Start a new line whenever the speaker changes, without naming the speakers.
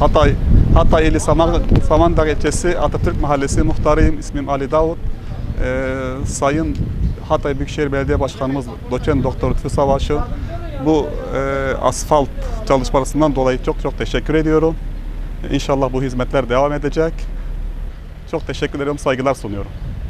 Hatay Hatay ili Saman, Samandağ ilçesi Atatürk Mahallesi muhtarıyım. İsmim Ali Davut. Ee, Sayın Hatay Büyükşehir Belediye Başkanımız Doçent Doktor Lütfü Savaş'ı bu e, asfalt çalışmasından dolayı çok çok teşekkür ediyorum. İnşallah bu hizmetler devam edecek. Çok teşekkür ederim, saygılar sunuyorum.